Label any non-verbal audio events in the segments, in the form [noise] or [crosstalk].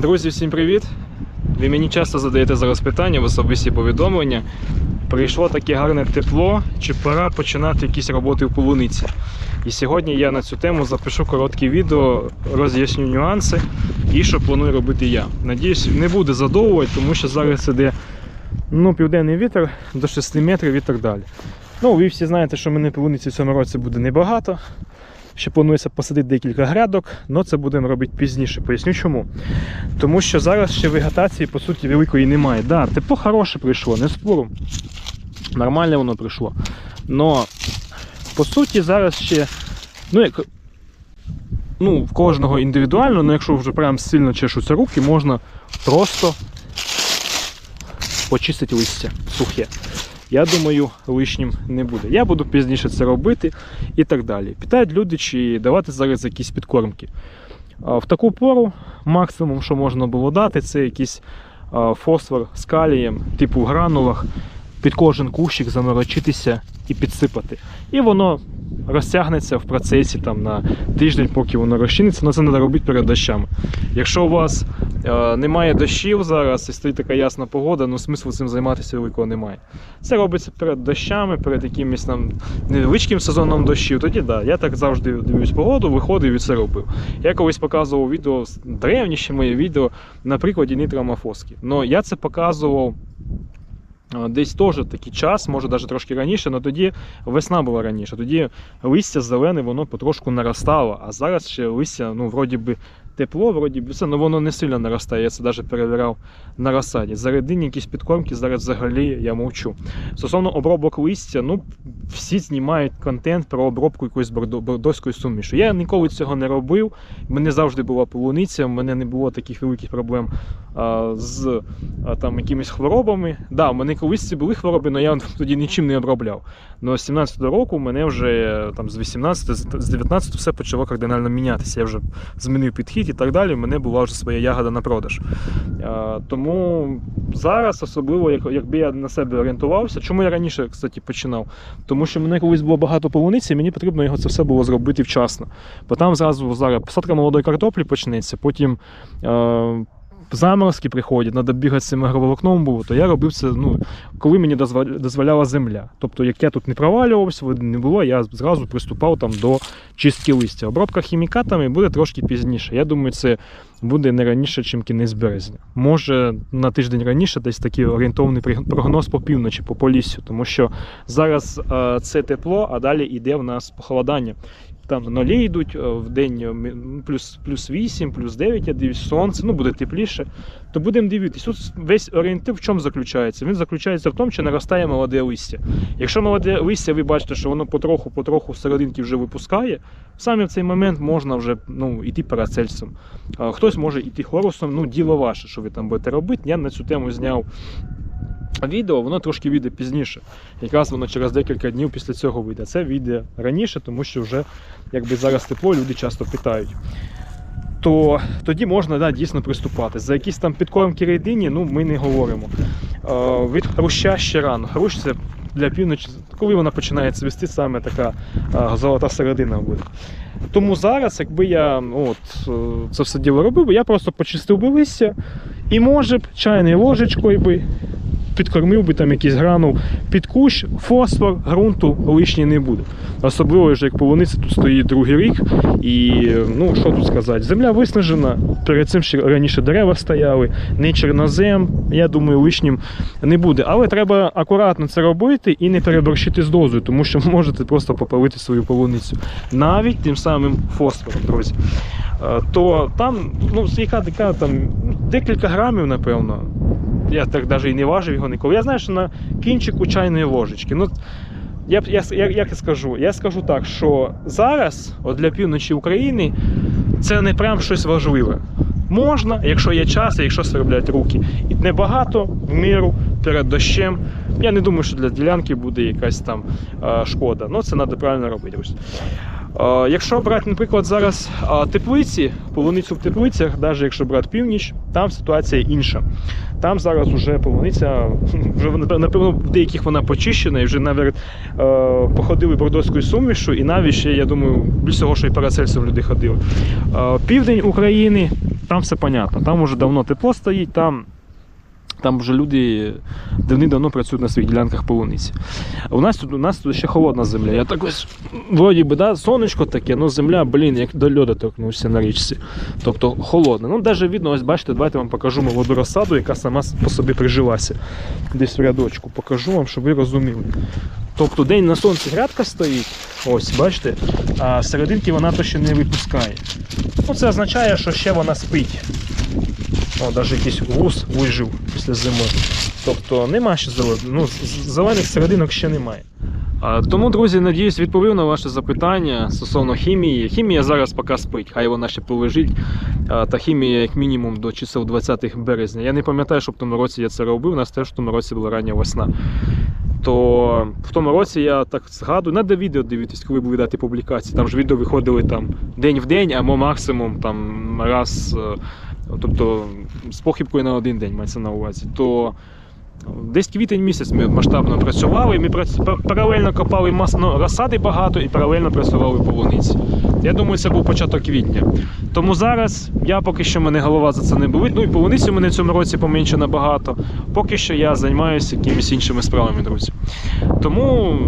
Друзі, всім привіт! Ви мені часто задаєте зараз питання в особисті повідомлення. Прийшло таке гарне тепло, чи пора починати якісь роботи в полуниці. І сьогодні я на цю тему запишу коротке відео, роз'ясню нюанси і що планую робити я. Надіюсь, не буде задовувати, тому що зараз іде ну, південний вітер до 6 метрів і так далі. Ну, ви всі знаєте, що мене полуниці в цьому році буде небагато. Ще планується посадити декілька грядок, але це будемо робити пізніше. Поясню чому. Тому що зараз ще вегетації, по суті, великої немає. Да, тепло хороше прийшло, не спору. Нормально воно прийшло. Но по суті, зараз ще. Ну, як, ну, в кожного індивідуально, але якщо вже прям сильно чешуться руки, можна просто почистити листя сухе. Я думаю, лишнім не буде. Я буду пізніше це робити і так далі. Питають люди, чи давати зараз якісь підкормки. В таку пору максимум, що можна було дати, це якийсь фосфор з калієм, типу в гранулах, під кожен кущик заморочитися і підсипати. І воно розтягнеться в процесі там, на тиждень, поки воно розчиниться, але це треба робити перед дощами. Якщо у вас немає дощів зараз і стоїть така ясна погода, ну смислу цим займатися великого немає. Це робиться перед дощами, перед якимось там невеличким сезоном дощів. Тоді да, я так завжди дивлюсь погоду, виходив і це робив. Я колись показував відео, древнє ще моє відео на прикладі нітромофоски. Но я це показував. е, Десь теж такий час, може навіть трошки раніше, але тоді весна була раніше. Тоді листя зелене, воно потрошку наростало, а зараз ще листя, ну, вроді би, тепло, вроді все, але воно не сильно наростає. Я це навіть перевіряв на розсаді. Зарядині якісь підкормки зараз взагалі я мовчу. Стосовно обробок листя, ну всі знімають контент про обробку якоїсь бордоської суміші. Я ніколи цього не робив. Мене завжди була полуниця, в мене не було таких великих проблем а, з а, там якимись хворобами. Да, в мене колись ці були хвороби, але я [laughs] тоді нічим не обробляв. Но з 17-го року мене вже там з 18 з з 19 все почало кардинально мінятися. Я вже змінив підхід і так далі. В мене була вже своя ягода на продаж. А, тому зараз, особливо, як, якби я на себе орієнтувався, чому я раніше, кстати, починав? Тому що мене колись було багато полуниці, і мені потрібно його це все було зробити вчасно. Бо там зразу зараз посадка молодої картоплі почнеться, потім. Заморозки приходять, треба бігати з цим агроволокном було, то я робив це, ну, коли мені дозволяла земля. Тобто, як я тут не провалювався, води не було, я зразу приступав там до чистки листя. Обробка хімікатами буде трошки пізніше. Я думаю, це буде не раніше, ніж кінець березня. Може на тиждень раніше, десь такий орієнтовний прогноз по півночі, по поліссю, тому що зараз е, це тепло, а далі йде в нас похолодання. Там нолі йдуть е, в день е, плюс, плюс 8, плюс 9, я дивлюсь, сонце, ну буде тепліше. То будемо дивитись. Тут весь орієнтир в чому заключається? Він заключається в тому, що наростає молоде листя. Якщо молоде листя, ви бачите, що воно потроху-потроху серединки вже випускає, саме в цей момент можна вже ну, йти парацельсом. Хтось може йти хорусом, ну діло ваше, що ви там будете робити. Я на цю тему зняв відео, воно трошки вийде пізніше. Якраз воно через декілька днів після цього вийде. Це вийде раніше, тому що вже якби зараз тепло, люди часто питають. То тоді можна да, дійсно приступати. За якісь там підкормки рейдині, ну ми не говоримо. Е, від хруща ще рано. Хрущ це для півночі, коли вона починає цвісти, саме така е, золота середина буде. Тому зараз, якби я от, е, це все діло робив, би, я просто почистив би листя і може б чайною ложечкою би підкормив би там якийсь гранул під кущ, фосфор, ґрунту лишній не буде. Особливо, як полуниця тут стоїть другий рік. І ну що тут сказати, земля виснажена. Перед цим ще раніше дерева стояли, не чорнозем. Я думаю, лишнім не буде. Але треба акуратно це робити і не переборщити з дозою, тому що [laughs] можете просто попалити свою полуницю. Навіть тим самим фосфором, друзі. Е, То там, ну, яка така там декілька грамів, напевно. Я так навіть і не важив його ніколи. Я знаю, що на кінчику чайної ложечки. Ну, я, я, я, як я скажу? Я скажу так, що зараз, от для півночі України, це не прям щось важливе. Можна, якщо є час, і якщо сверблять руки. І небагато, в міру, перед дощем. Я не думаю, що для ділянки буде якась там е, шкода. Ну, це треба правильно робити. Ось. Якщо брати, наприклад, зараз теплиці, полуницю в теплицях, навіть якщо брати північ, там ситуація інша. Там зараз [laughs] вже полуниця, вже напевно, в деяких вона почищена і вже навіть походили бордоською сумішу, і навіть ще, я думаю, більш всього, що і парацельсом люди ходили. Південь України там все понятно. Там вже давно тепло стоїть, там, там вже люди давним-давно працюють на своїх ділянках полуниці. А у нас тут у нас тут ще холодна земля. Я так ось, вроді би, да, сонечко таке, ну земля, блін, як до льоду торкнувся на річці. Тобто холодна. Ну, навіть видно, ось бачите, давайте вам покажу молоду розсаду, яка сама по собі прижилася. Десь в рядочку. Покажу вам, щоб ви розуміли. Тобто день на сонці грядка стоїть, ось, бачите, а серединки вона то ще не випускає. Ну, це означає, що ще вона спить. О, навіть якийсь вуз вижив після зими. Тобто нема ще зелених, ну, зелених серединок ще немає. Тому, друзі, надіюсь, відповів на ваше запитання стосовно хімії. Хімія зараз поки спить, хай вона ще полежить. Та хімія, як мінімум, до чисел 20 березня. Я не пам'ятаю, що в тому році я це робив. У нас теж в тому році була рання весна. То в тому році я так згадую, треба відео дивитись, коли були дати публікації. Там ж відео виходили там день в день, або максимум там раз, е, тобто з похибкою на один день мається на увазі. То десь квітень місяць ми масштабно працювали. Ми паралельно копали мас... ну, розсади багато і паралельно працювали полуниці. Я думаю, це був початок квітня. Тому зараз я поки що мене голова за це не болить. Ну і полуниці у мене в цьому році поменше набагато. Поки що я займаюся якимись іншими справами, друзі. Тому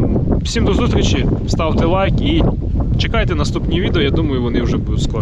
всім до зустрічі, ставте лайк і чекайте наступні відео. Я думаю, вони вже будуть скоро.